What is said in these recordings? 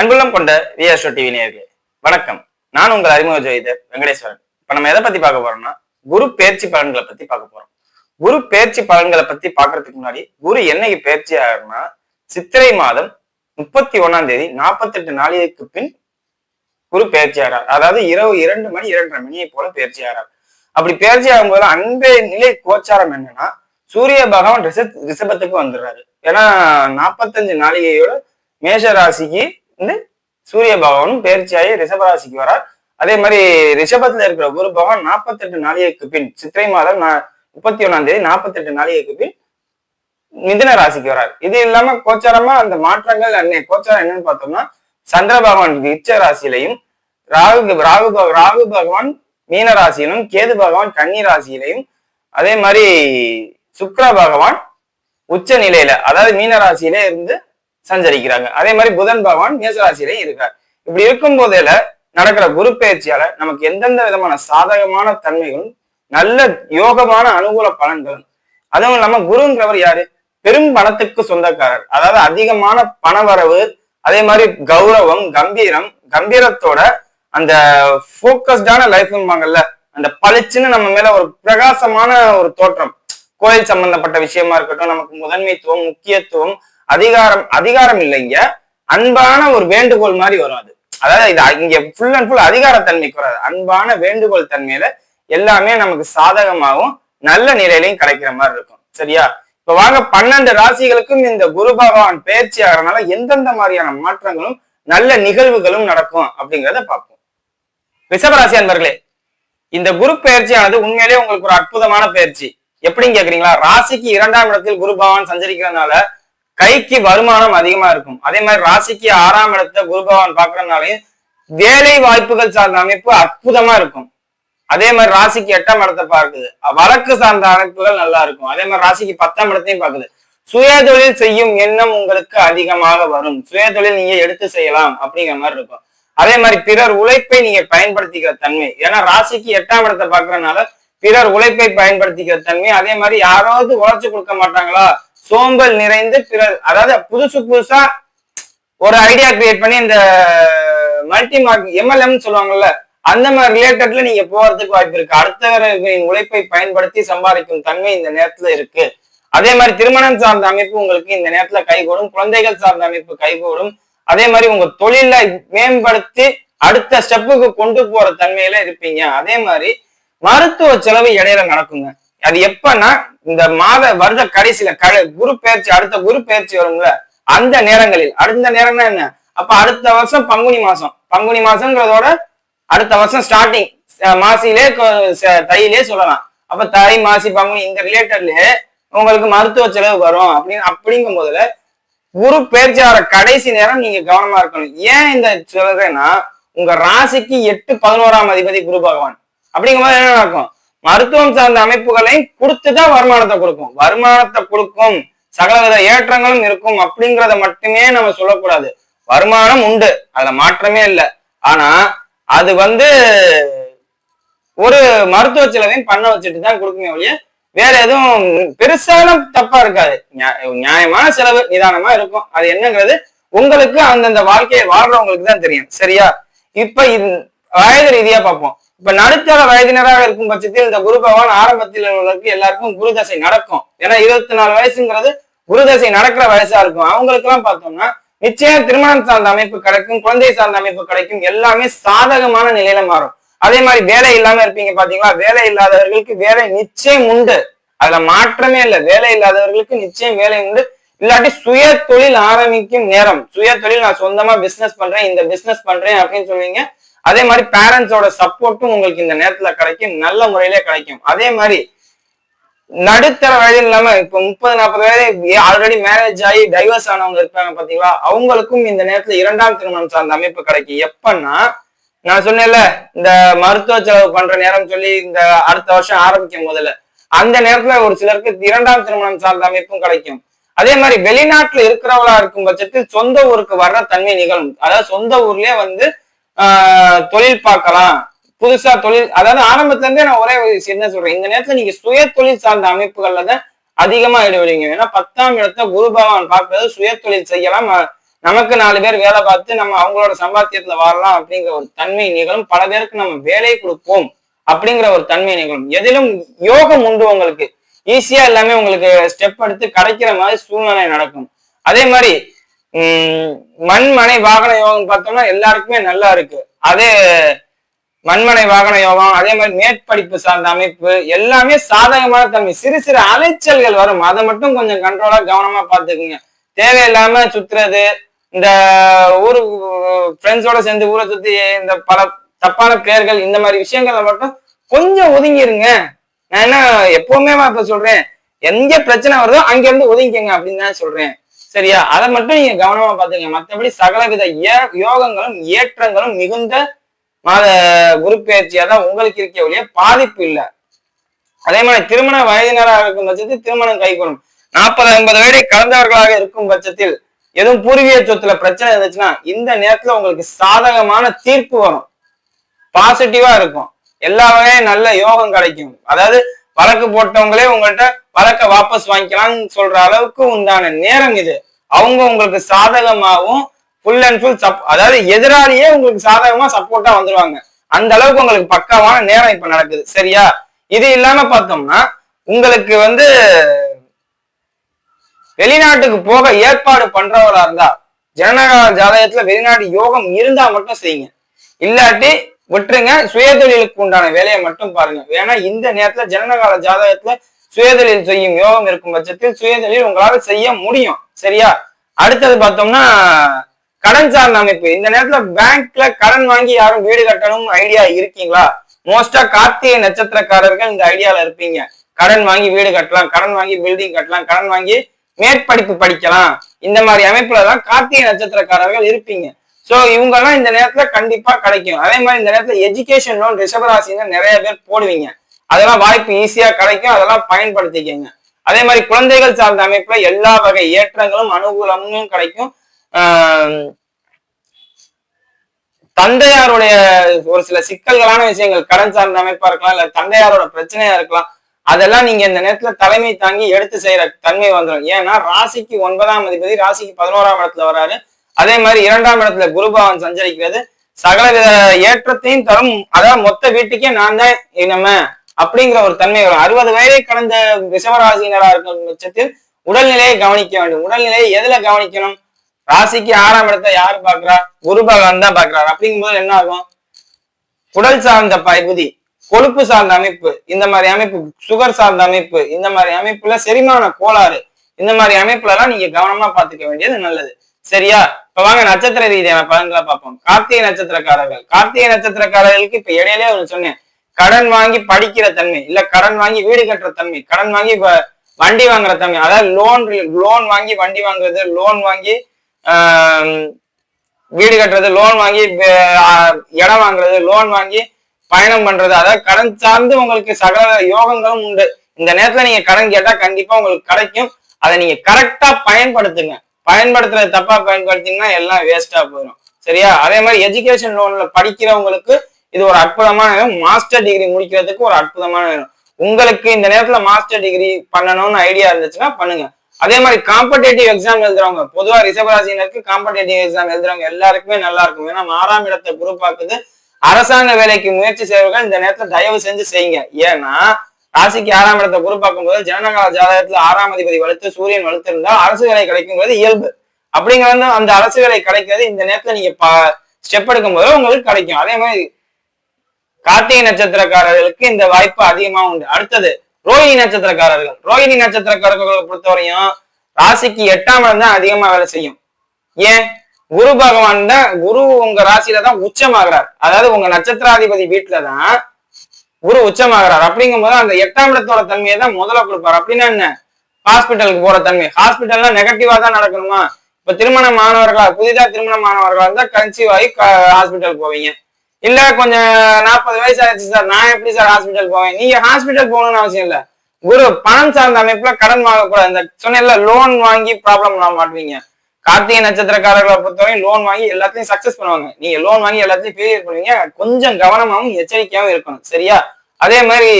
அன்புள்ளம் கொண்ட VSO TV நேர்களே வணக்கம். நான் உங்கள் அறிமுக ஜோதிடர் வெங்கடேஸ்வரன். இப்ப நம்ம எதை பத்தி பார்க்க போறோம்னா குரு பேர்ச்சி பலன்களை பத்தி பார்க்க போறோம். குரு பேர்ச்சி பலன்களை பத்தி பார்க்கறதுக்கு முன்னாடி குரு என்னைக்கு பேர்ச்சி ஆகும்னா சித்திரை மாதம் முப்பத்தி ஒன்னாம் தேதி நாற்பத்தெட்டு நாளைக்கு பின் குரு பேர்ச்சி ஆகிறார். அதாவது இரவு இரண்டு மணி இரண்டரை மணியை போல பேர்ச்சி ஆகிறார். அப்படி பேர்ச்சி ஆகும்போது அன்றைய நிலை கோச்சாரம் என்னன்னா சூரிய பகவான் ரிசப் ரிஷபத்துக்கு வந்துடுறாரு. ஏன்னா நாற்பத்தஞ்சு நாளிகையோட மேஷ ராசிக்கு வந்து சூரிய பகவானும் பேர்ச்சியாகி ரிஷப ராசிக்கு வரார். அதே மாதிரி ரிஷபத்துல இருக்கிற குரு பகவான் நாற்பத்தெட்டு நாளிகைக்கு பின் சித்திரை மாதம் நா- முப்பத்தி ஒன்னாம் தேதி நாற்பத்தெட்டு நாளிகைக்கு பின் மிதுன ராசிக்கு வரார். இது இல்லாம கோச்சாரமா அந்த மாற்றங்கள் அன்னை கோச்சாரம் என்னன்னு பார்த்தோம்னா சந்திர பகவான் இச்ச ராசியிலையும் ராகு ராகு ராகு பகவான் மீன ராசியிலும் கேது பகவான் கன்னி ராசியிலையும் அதே மாதிரி சுக்ர பகவான் உச்ச நிலையில அதாவது மீன ராசியிலே இருந்து சஞ்சரிக்கிறாங்க. அதே மாதிரி புதன் பகவான் மேச இருக்கார். இப்படி இருக்கும் போதேல நடக்கிற குரு பயிற்சியால நமக்கு எந்தெந்த விதமான சாதகமான தன்மைகளும் நல்ல யோகமான அனுகூல பலன்களும் அதுவும் இல்லாம குருங்கிறவர் யாரு? பெரும் பணத்துக்கு சொந்தக்காரர். அதாவது அதிகமான பணவரவு அதே மாதிரி கௌரவம் கம்பீரம் கம்பீரத்தோட அந்த போக்கஸ்டான லைஃப்ம்பாங்கல்ல அந்த பளிச்சுன்னு நம்ம மேல ஒரு பிரகாசமான ஒரு தோற்றம். கோயில் சம்பந்தப்பட்ட விஷயமா இருக்கட்டும் நமக்கு முதன்மைத்துவம் முக்கியத்துவம் அதிகாரம் அதிகாரம் இல்லைங்க. அன்பான ஒரு வேண்டுகோள் மாதிரி வரும் அது. அதாவது இது இங்க ஃபுல் அண்ட் ஃபுல் அதிகாரத்தன்மைக்கு வராது அன்பான வேண்டுகோள் தன்மையில எல்லாமே நமக்கு சாதகமாகவும் நல்ல நிலையிலையும் கிடைக்கிற மாதிரி இருக்கும். சரியா? இப்ப வாங்க பன்னெண்டு ராசிகளுக்கும் இந்த குரு பகவான் பயிற்சி ஆகிறனால எந்தெந்த மாதிரியான மாற்றங்களும் நல்ல நிகழ்வுகளும் நடக்கும் அப்படிங்கிறத பார்ப்போம். ரிஷபராசி அன்பர்களே இந்த குரு பயிற்சியானது உண்மையிலேயே உங்களுக்கு ஒரு அற்புதமான பயிற்சி. எப்படின்னு கேக்குறீங்களா? ராசிக்கு இரண்டாம் இடத்தில் குரு பகவான் சஞ்சரிக்கிறதுனால கைக்கு வருமானம் அதிகமா இருக்கும். அதே மாதிரி ராசிக்கு ஆறாம் இடத்த குரு பகவான் பாக்குறதுனாலையும் வேலை வாய்ப்புகள் சார்ந்த அமைப்பு அற்புதமா இருக்கும். அதே மாதிரி ராசிக்கு எட்டாம் இடத்தை பார்க்குது. வழக்கு சார்ந்த அமைப்புகள் நல்லா இருக்கும். அதே மாதிரி ராசிக்கு பத்தாம் இடத்தையும் பார்க்குது. சுயதொழில் செய்யும் எண்ணம் உங்களுக்கு அதிகமாக வரும். சுயதொழில் நீங்க எடுத்து செய்யலாம் அப்படிங்கிற மாதிரி இருக்கும். அதே மாதிரி பிறர் உழைப்பை நீங்க பயன்படுத்திக்கிற தன்மை. ஏன்னா ராசிக்கு எட்டாம் இடத்தை பாக்குறதுனால பிறர் உழைப்பை பயன்படுத்திக்கிற தன்மை. அதே மாதிரி யாராவது உழைச்சு கொடுக்க மாட்டாங்களா? சோம்பல் நிறைந்து பிறர். அதாவது புதுசு புதுசா ஒரு ஐடியா கிரியேட் பண்ணி இந்த மல்டி மார்க் எம்எல்எம் சொல்லுவாங்கல்ல அந்த மாதிரி ரிலேட்டட்ல நீங்க போறதுக்கு வாய்ப்பு இருக்கு. அடுத்தவர்களின் உழைப்பை பயன்படுத்தி சம்பாதிக்கும் தன்மை இந்த நேரத்துல இருக்கு. அதே மாதிரி திருமணம் சார்ந்த அமைப்பு உங்களுக்கு இந்த நேரத்துல கைகூடும். குழந்தைகள் சார்ந்த அமைப்பு கைகூடும். அதே மாதிரி உங்க தொழில மேம்படுத்தி அடுத்த ஸ்டெப்புக்கு கொண்டு போற தன்மையில இருப்பீங்க. அதே மாதிரி மருத்துவ செலவு இடையில நடக்குங்க. அது எப்பன்னா இந்த மாத வருட கடைசியில கட குரு பயிற்சி அடுத்த குரு பயிற்சி வரும்ல அந்த நேரங்களில் அடுத்த நேரம்னா என்ன? அப்ப அடுத்த வருஷம் பங்குனி மாசம். பங்குனி மாசம்ங்கிறதோட அடுத்த வருஷம் ஸ்டார்டிங் மாசிலே தையிலே சொல்லலாம். அப்ப தை மாசி பங்குனி இந்த ரிலேட்டட்லயே உங்களுக்கு மருத்துவ செலவு வரும். அப்படின்னு அப்படிங்கும் போதுல குரு பயிற்சி ஆகிற கடைசி நேரம் நீங்க கவனமா இருக்கணும். ஏன் இந்த சொல்றேன்னா உங்க ராசிக்கு எட்டு பதினோராம் அதிபதி குரு பகவான். அப்படிங்கும்போது என்ன நடக்கும்? மருத்துவம் சார்ந்த அமைப்புகளையும் கொடுத்துதான் வருமானத்தை கொடுக்கும். வருமானத்தை கொடுக்கும். சகலவித ஏற்றங்களும் இருக்கும் அப்படிங்கிறத மட்டுமே நம்ம சொல்லக்கூடாது. வருமானம் உண்டு. அதுல மாற்றமே இல்லை. ஆனா அது வந்து ஒரு மருத்துவ செலவையும் பண்ண வச்சுட்டு தான் கொடுக்குமே ஒழிய வேற எதுவும் பெருசான தப்பா இருக்காது. நியாயமான செலவு நிதானமா இருக்கும். அது என்னங்கிறது உங்களுக்கு அந்தந்த வாழ்க்கையை வாழ்றவங்களுக்கு தான் தெரியும். சரியா? இப்ப வயது ரீதியா பார்ப்போம். இப்ப நடுத்தர வயதினராக இருக்கும் பட்சத்தில் இந்த குரு பகவான் ஆரம்பத்தில் உள்ளவர்களுக்கு எல்லாருக்கும் குரு தசை நடக்கும். ஏன்னா இருபத்தி நாலு வயசுங்கிறது குரு தசை நடக்கிற வயசா இருக்கும். அவங்களுக்கு எல்லாம் பார்த்தோம்னா நிச்சயம் திருமணம் சார்ந்த அமைப்பு கிடைக்கும் குழந்தை சார்ந்த அமைப்பு கிடைக்கும் எல்லாமே சாதகமான நிலையில மாறும். அதே மாதிரி வேலை இல்லாம இருப்பீங்க பாத்தீங்களா? வேலை இல்லாதவர்களுக்கு வேலை நிச்சயம் உண்டு. அதுல மாற்றமே இல்லை. வேலை இல்லாதவர்களுக்கு நிச்சயம் வேலை உண்டு. இல்லாட்டி சுய தொழில் ஆரம்பிக்கும் நேரம். சுய தொழில் நான் சொந்தமா பிசினஸ் பண்றேன் இந்த பிசினஸ் பண்றேன் அப்படின்னு சொல்லுவீங்க. அதே மாதிரி பேரண்ட்ஸோட சப்போர்ட்டும் உங்களுக்கு இந்த நேரத்துல கிடைக்கும் நல்ல முறையிலே கிடைக்கும். அதே மாதிரி நடுத்தர வயது இல்லாம இப்ப முப்பது நாற்பது வயது ஆல்ரெடி மேரேஜ் ஆகி டைவர்ஸ் ஆனவங்க இருப்பாங்க பாத்தீங்களா? அவங்களுக்கும் இந்த நேரத்துல இரண்டாம் திருமணம் சார்ந்த அமைப்பு கிடைக்கும். எப்பன்னா நான் சொன்னேன்ல இந்த மருத்துவ செலவு பண்ற நேரம் சொல்லி இந்த அடுத்த வருஷம் ஆரம்பிக்கும் முதல்ல அந்த நேரத்துல ஒரு சிலருக்கு இரண்டாம் திருமணம் சார்ந்த அமைப்பும் கிடைக்கும். அதே மாதிரி வெளிநாட்டுல இருக்கிறவளா இருக்கும் பட்சத்தில் சொந்த ஊருக்கு வர்ற தன்மை நிகழும். அதாவது சொந்த ஊர்லயே வந்து தொழில் பார்க்கலாம். புதுசா தொழில் அதாவது ஆரம்பத்துல இருந்தே நான் ஒரே ஒரு விஷயம் தான் சொல்றேன்? இந்த நேரத்துல நீங்க சுய தொழில் சார்ந்த அமைப்புகள்ல தான் அதிகமா ஈடுபடுவீங்க. ஏன்னா பத்தாம் இடத்த குரு பகவான் பார்க்கறது சுய தொழில் செய்யலாம். நமக்கு நாலு பேர் வேலை பார்த்து நம்ம அவங்களோட சம்பாத்தியத்துல வாழலாம் அப்படிங்கிற ஒரு தன்மை நிகழும். பல பேருக்கு நம்ம வேலை கொடுப்போம் அப்படிங்கிற ஒரு தன்மை நிகழும். எதிலும் யோகம் உண்டு உங்களுக்கு. ஈஸியா எல்லாமே உங்களுக்கு ஸ்டெப் எடுத்து கிடைக்கிற மாதிரி சூழ்நிலை நடக்கும். அதே மாதிரி மண்மனை வாகன யோகம் பார்த்தோம்னா எல்லாருக்குமே நல்லா இருக்கு. அதே மண்மனை வாகன யோகம் அதே மாதிரி மேற்படிப்பு சார்ந்த அமைப்பு எல்லாமே சாதகமான தன்மை. சிறு சிறு அலைச்சல்கள் வரும். அதை மட்டும் கொஞ்சம் கண்ட்ரோலா கவனமா பாத்துக்குங்க தேவையில்லாம சுத்துறது இந்த ஊரு ஃப்ரெண்ட்ஸோட சேர்ந்து ஊரை சுத்தி இந்த பல தப்பான பெயர்கள் இந்த மாதிரி விஷயங்கள்ல மட்டும் கொஞ்சம் ஒதுங்கிருங்க. நான் என்ன எப்பவுமே இப்ப சொல்றேன். எங்க பிரச்சனை வருதோ அங்க இருந்து ஒதுங்கிக்கங்க அப்படின்னு தான் சொல்றேன். சரியா? அதை மட்டும் நீங்க கவனமா பாத்துங்க மற்றபடி சகலவித ஏ- யோகங்களும் ஏற்றங்களும் மிகுந்த மாத குரு பயிற்சியா தான் உங்களுக்கு இருக்க ஒழிய பாதிப்பு இல்லை. அதே மாதிரி திருமண வயதினராக இருக்கும் பட்சத்தில் திருமணம் கைகூடும் நாற்பது ஐம்பது வயதை கடந்தவர்களாக இருக்கும் பட்சத்தில் எதுவும் பூர்வீக சொத்துல பிரச்சனை இருந்துச்சுன்னா இந்த நேரத்துல உங்களுக்கு சாதகமான தீர்ப்பு வரும். பாசிட்டிவா இருக்கும். எல்லா வகையும் நல்ல யோகம் கிடைக்கும். அதாவது வழக்கு போட்டவங்களே உங்கள்கிட்ட வழக்க வாபஸ் வாங்கிக்கலாம்னு சொல்ற அளவுக்கு உண்டான நேரம் இது. அவங்க உங்களுக்கு சாதகமாகவும் ஃபுல் அண்ட் ஃபுல் சப் அதாவது எதிராளியே உங்களுக்கு சாதகமா சப்போர்ட்டா வந்துருவாங்க. அந்த அளவுக்கு உங்களுக்கு பக்காவான நேரம் இப்ப நடக்குது. சரியா? இது இல்லாம பார்த்தோம்னா உங்களுக்கு வந்து வெளிநாட்டுக்கு போக ஏற்பாடு பண்றவரா இருந்தா ஜனநாயக ஜாதகத்துல வெளிநாட்டு யோகம் இருந்தா மட்டும் செய்யுங்க. இல்லாட்டி விட்டுருங்க சுயதொழிலுக்கு உண்டான வேலையை மட்டும் பாருங்க. ஏன்னா இந்த நேரத்துல ஜனநாயக ஜாதகத்துல சுயதொழில் செய்யும் யோகம் இருக்கும் பட்சத்தில் சுயதொழில் உங்களால செய்ய முடியும். சரியா? அடுத்தது பார்த்தோம்னா கடன் சார்ந்த அமைப்பு. இந்த நேரத்துல பேங்க்ல கடன் வாங்கி யாரும் வீடு கட்டணும் ஐடியா இருக்கீங்களா? மோஸ்டா கார்த்திகை நட்சத்திரக்காரர்கள் இந்த ஐடியால இருப்பீங்க. கடன் வாங்கி வீடு கட்டலாம் கடன் வாங்கி பில்டிங் கட்டலாம் கடன் வாங்கி மேற்படிப்பு படிக்கலாம். இந்த மாதிரி அமைப்புல தான் கார்த்திகை நட்சத்திரக்காரர்கள் இருப்பீங்க. சோ இவங்க எல்லாம் இந்த நேரத்துல கண்டிப்பா கிடைக்கும். அதே மாதிரி இந்த நேரத்துல எஜுகேஷன் லோன் ரிஷபராசின்னு நிறைய பேர் போடுவீங்க. அதெல்லாம் வாய்ப்பு ஈஸியா கிடைக்கும். அதெல்லாம் பயன்படுத்திக்கங்க. அதே மாதிரி குழந்தைகள் சார்ந்த அமைப்புல எல்லா வகை ஏற்றங்களும் அனுகூலமும் கிடைக்கும். தந்தையாருடைய ஒரு சில சிக்கல்களான விஷயங்கள் கடன் சார்ந்த அமைப்பா இருக்கலாம் இல்ல தந்தையாரோட பிரச்சனையா இருக்கலாம் அதெல்லாம் நீங்க இந்த நேரத்துல தலைமை தாங்கி எடுத்து செய்யற தன்மை வந்துடும் ஏன்னா ராசிக்கு ஒன்பதாம் அதிபதி ராசிக்கு பதினோராம் இடத்துல வராரு. அதே மாதிரி இரண்டாம் இடத்துல குருபாவன் சஞ்சரிக்கிறது. சகல ஏற்றத்தையும் தரும். அதாவது மொத்த வீட்டுக்கே நான் தான் நம்ம அப்படிங்கிற ஒரு தன்மை வரும். அறுபது வயதை கடந்த ரிஷவராசினரா இருக்கும் பட்சத்தில் உடல்நிலையை கவனிக்க வேண்டும். உடல்நிலையை எதுல கவனிக்கணும்? ராசிக்கு ஆறாம் இடத்தை யாரு பாக்குறா குரு பகவான் தான் பாக்குறாரு அப்படிங்கும்போது என்ன ஆகும்? உடல் சார்ந்த பகுதி கொழுப்பு சார்ந்த அமைப்பு இந்த மாதிரி அமைப்பு சுகர் சார்ந்த அமைப்பு இந்த மாதிரி அமைப்புல செரிமான கோளாறு இந்த மாதிரி அமைப்புல எல்லாம் நீங்க கவனமா பாத்துக்க வேண்டியது நல்லது. சரியா? இப்ப வாங்க நட்சத்திர ரீதியான பலன்களை பார்ப்போம். கார்த்திகை நட்சத்திரக்காரர்கள். கார்த்திகை நட்சத்திரக்காரர்களுக்கு இப்ப இடையிலே ஒரு சொன்னேன். கடன் வாங்கி படிக்கிற தன்மை இல்ல கடன் வாங்கி வீடு கட்டுற தன்மை கடன் வாங்கி வண்டி வாங்குற தன்மை. அதாவது லோன் லோன் வாங்கி வண்டி வாங்குறது லோன் வாங்கி வீடு கட்டுறது லோன் வாங்கி இடம் வாங்குறது லோன் வாங்கி பயணம் பண்றது. அதாவது கடன் சார்ந்து உங்களுக்கு சகல யோகங்களும் உண்டு. இந்த நேரத்துல நீங்க கடன் கேட்டா கண்டிப்பா உங்களுக்கு கிடைக்கும். அதை நீங்க கரெக்டா பயன்படுத்துங்க. பயன்படுத்துறது தப்பா பயன்படுத்திங்கன்னா எல்லாம் வேஸ்டா போயிடும் சரியா? அதே மாதிரி எஜுகேஷன் லோன்ல படிக்கிறவங்களுக்கு இது ஒரு அற்புதமான நேரம். மாஸ்டர் டிகிரி முடிக்கிறதுக்கு ஒரு அற்புதமான நேரம். உங்களுக்கு இந்த நேரத்துல மாஸ்டர் டிகிரி பண்ணணும்னு ஐடியா இருந்துச்சுன்னா பண்ணுங்க. அதே மாதிரி காம்படேட்டிவ் எக்ஸாம் எழுதுறவங்க பொதுவா ரிசர்வராசினருக்கு காம்படேட்டிவ் எக்ஸாம் எழுதுறவங்க எல்லாருக்குமே நல்லா இருக்கும். ஏன்னா ஆறாம் இடத்தை குரு அரசாங்க வேலைக்கு முயற்சி செய்வர்கள் இந்த நேரத்துல தயவு செஞ்சு செய்யுங்க. ஏன்னா ராசிக்கு ஆறாம் இடத்தை குரு போது ஜனநகால ஜாதகத்துல ஆறாம் அதிபதி வலுத்து சூரியன் வலுத்து இருந்தால் அரசு வேலை கிடைக்கும்போது இயல்பு. அப்படிங்கிறது அந்த அரசு வேலை கிடைக்கிறது இந்த நேரத்துல நீங்க ஸ்டெப் எடுக்கும் போது உங்களுக்கு கிடைக்கும். அதே மாதிரி கார்த்திகை நட்சத்திரக்காரர்களுக்கு இந்த வாய்ப்பு அதிகமா உண்டு. அடுத்தது ரோஹிணி நட்சத்திரக்காரர்கள். ரோஹிணி நட்சத்திரக்காரர்களை பொறுத்தவரையும் ராசிக்கு எட்டாம் இடம் தான் அதிகமா வேலை செய்யும். ஏன்? குரு பகவான் தான் குரு உங்க ராசியில தான் உச்சமாகிறார். அதாவது உங்க நட்சத்திராதிபதி வீட்டுல தான் குரு உச்சமாகிறார். அப்படிங்கும்போது அந்த எட்டாம் இடத்தோட தன்மையை தான் முதல்ல கொடுப்பாரு. அப்படின்னா என்ன? ஹாஸ்பிட்டலுக்கு போற தன்மை. ஹாஸ்பிட்டல்னா நெகட்டிவா தான் நடக்கணுமா? இப்ப திருமணம் மாணவர்களா புதிதா திருமணம் மாணவர்களா இருந்தா கன்சீவ் ஆகி ஹாஸ்பிட்டல் போவீங்க. இல்ல கொஞ்சம் நாற்பது வயசு ஆயிடுச்சு சார். நான் எப்படி சார் ஹாஸ்பிட்டல் போவேன்? நீங்க ஹாஸ்பிட்டல் போகணும்னு அவசியம் இல்ல. குரு பணம் சார்ந்த அமைப்புல கடன் வாங்கக்கூடாது. இந்த சொன்னேன்ல லோன் வாங்கி ப்ராப்ளம் மாட்டுவீங்க கார்த்திகை நட்சத்திரக்காரர்களை பொறுத்தவரை லோன் வாங்கி எல்லாத்தையும் சக்சஸ் பண்ணுவாங்க. நீங்க லோன் வாங்கி எல்லாத்தையும் ஃபெயிலியர் பண்ணுவீங்க. கொஞ்சம் கவனமாகவும் எச்சரிக்கையாகவும் இருக்கணும். சரியா? அதே மாதிரி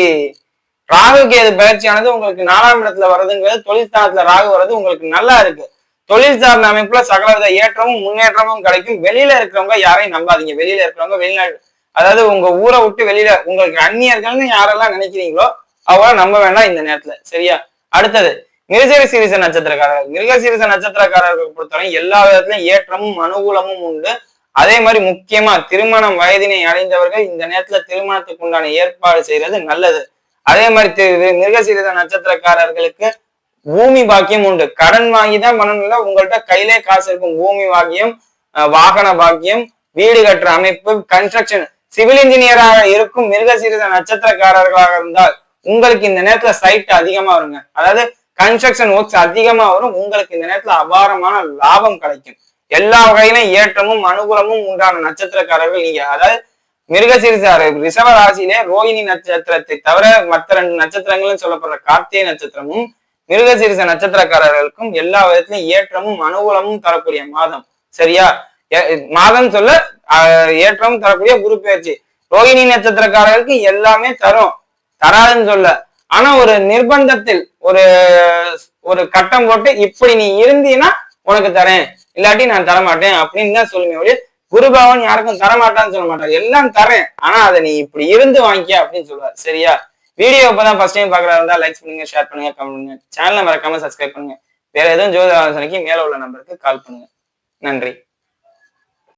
ராகு கேது பயிற்சியானது உங்களுக்கு நாலாம் இடத்துல வர்றதுங்கிறது தொழில் ராகு வர்றது உங்களுக்கு நல்லா இருக்கு. தொழில் சார்ந்த அமைப்புல சகலவித ஏற்றமும் முன்னேற்றமும் கிடைக்கும். வெளியில இருக்கிறவங்க யாரையும் நம்பாதீங்க. வெளியில இருக்கிறவங்க வெளிநாடு அதாவது உங்க ஊரை விட்டு வெளியில உங்களுக்கு அந்நியர்கள்னு யாரெல்லாம் நினைக்கிறீங்களோ அவங்கள நம்ப வேண்டாம் இந்த நேரத்துல. சரியா? அடுத்தது மிருகசீர சீரிச நட்சத்திரக்காரர்கள். மிருகசீரிச நட்சத்திரக்காரர்களை பொறுத்தவரை எல்லா விதத்திலும் ஏற்றமும் அனுகூலமும் உண்டு. அதே மாதிரி முக்கியமா திருமணம் வயதினை அடைந்தவர்கள் இந்த நேரத்துல திருமணத்துக்கு உண்டான ஏற்பாடு செய்யறது நல்லது. அதே மாதிரி தி- மிருகசீரித நட்சத்திரக்காரர்களுக்கு பூமி பாக்கியம் உண்டு. கடன் வாங்கி தான் பண்ணணும்ல உங்கள்கிட்ட கையிலே காசு இருக்கும். பூமி பாக்கியம் வாகன பாக்கியம் வீடு கட்டுற அமைப்பு கன்ஸ்ட்ரக்ஷன் சிவில் இன்ஜினியராக இருக்கும் மிருகசீரித நட்சத்திரக்காரர்களாக இருந்தால் உங்களுக்கு இந்த நேரத்துல சைட் அதிகமா வருங்க. அதாவது கன்ஸ்ட்ரக்ஷன் ஒர்க்ஸ் அதிகமா வரும். உங்களுக்கு இந்த நேரத்துல அபாரமான லாபம் கிடைக்கும். எல்லா வகையிலும் ஏற்றமும் அனுகூலமும் உண்டான நட்சத்திரக்காரர்கள் நீங்க. அதாவது மிருகசீரிசார் ரிஷப ராசியிலே ரோஹிணி நட்சத்திரத்தை தவிர மற்ற ரெண்டு நட்சத்திரங்களும் சொல்லப்படுற கார்த்திகை நட்சத்திரமும் மிருகசீரிச நட்சத்திரக்காரர்களுக்கும் எல்லா விதத்திலும் ஏற்றமும் அனுகூலமும் தரக்கூடிய மாதம். சரியா? மாதம் சொல்ல ஏற்றமும் தரக்கூடிய குரு பயிற்சி ரோகிணி நட்சத்திரக்காரர்களுக்கு எல்லாமே தரும். தராதுன்னு சொல்ல. ஆனா ஒரு நிர்பந்தத்தில் ஒரு ஒரு கட்டம் போட்டு இப்படி நீ இருந்தீன்னா உனக்கு தரேன். இல்லாட்டி நான் தர மாட்டேன் அப்படின்னு தான் சொல்லுமே ஒழிய குருபவன் யாருக்கும் தர மாட்டான்னு சொல்ல மாட்டார். எல்லாம் தரேன். ஆனா அதை நீ இப்படி இருந்து வாங்கிக்க அப்படின்னு சொல்லுவார். சரியா? வீடியோ இப்பதான் ஃபர்ஸ்ட் டைம் பாக்குறதா இருந்தா லைக் பண்ணுங்க ஷேர் பண்ணுங்க கமெண்ட் பண்ணுங்க. சேனலை மறக்காம சப்ஸ்கிரைப் பண்ணுங்க. வேற எதுவும் ஜோதி ஆலோசனைக்கு மேல உள்ள நம்பருக்கு கால் பண்ணுங்க. நன்றி.